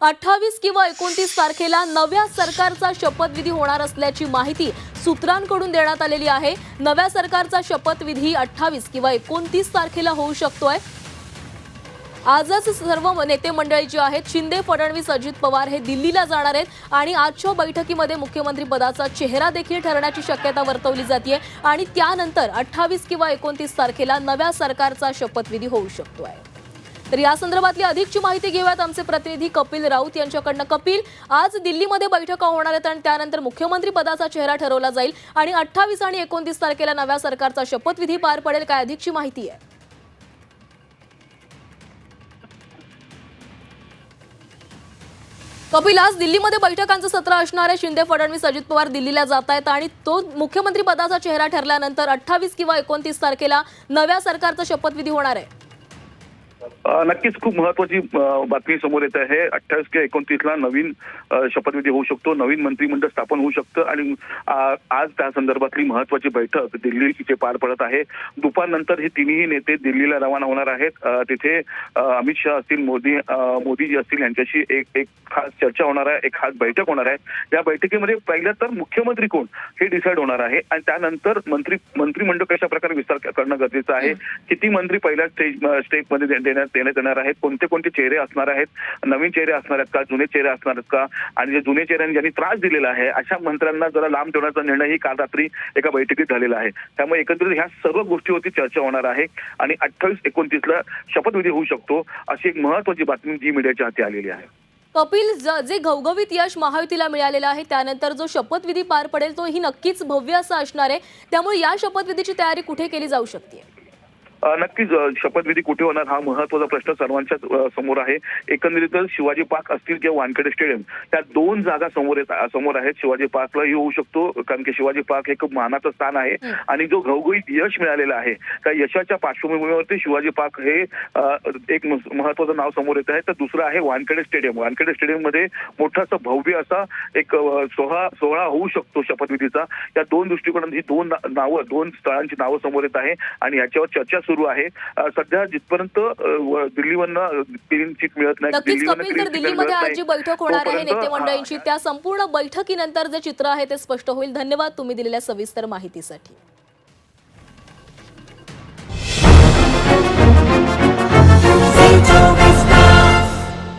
अठ्ठावीस किंवा एकोणतीस तारखेला नव्या सरकारचा शपथविधी होणार असल्याची माहिती सूत्रांकडून देण्यात आलेली आहे. नव्या सरकारचा शपथविधी अठ्ठावीस किंवा एकोणतीस तारखेला होऊ शकतोय. आजच सर्व नेते मंडळी जी आहेत शिंदे फडणवीस अजित पवार हे दिल्लीला जाणार आहेत आणि आजच्या बैठकीमध्ये मुख्यमंत्री पदाचा चेहरा देखील ठरण्याची शक्यता वर्तवली जाते आणि त्यानंतर अठ्ठावीस किंवा एकोणतीस तारखेला नव्या सरकारचा शपथविधी होऊ शकतो आहे तर या संदर्भातली अधिकची माहिती घेऊयात आमचे प्रतिनिधी कपिल राऊत यांच्याकडनं. कपिल आज दिल्लीमध्ये बैठका होणार आहेत आणि त्यानंतर मुख्यमंत्री पदाचा चेहरा ठरवला जाईल आणि अठ्ठावीस आणि एकोणतीस तारखेला नव्या सरकारचा शपथविधी पार पडेल काय अधिकची माहिती आहे? कपिल आज दिल्लीमध्ये बैठकांचं सत्र असणार आहे. शिंदे फडणवीस अजित पवार दिल्लीला जात आहेत आणि तो मुख्यमंत्री पदाचा चेहरा ठरल्यानंतर अठ्ठावीस किंवा एकोणतीस तारखेला नव्या सरकारचा शपथविधी होणार आहे. नक्कीच खूप महत्वाची बातमी समोर येत आहे. अठ्ठावीस किंवा एकोणतीस ला नवीन शपथविधी होऊ शकतो नवीन मंत्रिमंडळ स्थापन होऊ शकतं आणि आज त्या संदर्भातली महत्वाची बैठक दिल्ली इथे पार पडत आहे. दुपारनंतर हे तिन्ही नेते दिल्लीला रवाना होणार आहेत. तिथे अमित शहा असतील मोदी मोदीजी असतील यांच्याशी एक एक खास चर्चा होणार आहे एक खास बैठक होणार आहे. या बैठकीमध्ये पहिल्या तर मुख्यमंत्री कोण हे डिसाईड होणार आहे आणि त्यानंतर मंत्री मंत्रिमंडळ कशा प्रकारे विस्तार करणं गरजेचं आहे? किती मंत्री पहिल्या स्टेज स्टेपमध्ये देण्यात देण्यात येणार आहेत. कोणते कोणते चेहरे असणार आहेत? नवीन चेहरे असणार आहेत का? जुने चेहरे असणार आहेत का? आणि जे जुने चेहऱ्यांनी ज्यांनी त्रास दिलेला आहे अशा मंत्र्यांना जरा लांब ठेवण्याचा निर्णयही काल रात्री एका बैठकीत झालेला आहे. त्यामुळे एकंदरीत ह्या सर्व गोष्टीवरती चर्चा होणार आहे आणि अठ्ठावीस एकोणतीसला शपथविधी होऊ शकतो अशी एक महत्वाची बातमी जी मीडियाच्या हाती आलेली आहे. कपिल जे घवघवीत यश महायुतीला मिळालेलं आहे त्यानंतर जो शपथविधी पार पडेल तो ही नक्कीच भव्य असा असणार आहे. त्यामुळे या शपथविधीची तयारी कुठे केली जाऊ शकते? नक्कीच शपथविधी कुठे होणार हा महत्त्वाचा प्रश्न सर्वांच्या समोर आहे. एकंदरीतच शिवाजी पार्क असतील किंवा वानखेडे स्टेडियम त्या दोन जागा समोर येत समोर आहेत. शिवाजी पार्कलाही होऊ शकतो कारण की शिवाजी पार्क हे खूप मानाचं स्थान आहे. आणि जो घवघवीत यश मिळालेलं आहे त्या यशाच्या पार्श्वभूमीवरती शिवाजी पार्क हे एक महत्वाचं नाव समोर येत आहे. तर दुसरं आहे वानखेडे स्टेडियम. वानखेडे स्टेडियममध्ये मोठा असा भव्य असा एक सोहळा सोहळा होऊ शकतो शपथविधीचा या दोन दृष्टिकोनात ही दोन नावं दोन स्थळांची नावं समोर येत आहे. आणि याच्यावर चर्चा सुरू आहे. सध्या जिथपर्यंत दिल्लीवरनं क्लीन चिट मिळत नाही नक्कीच कपिल तर दिल्लीमध्ये आज जी बैठक होणार आहे नेते मंडळींची त्या संपूर्ण बैठकीनंतर जे चित्र आहे ते स्पष्ट होईल. धन्यवाद तुम्ही दिलेल्या सविस्तर माहितीसाठी.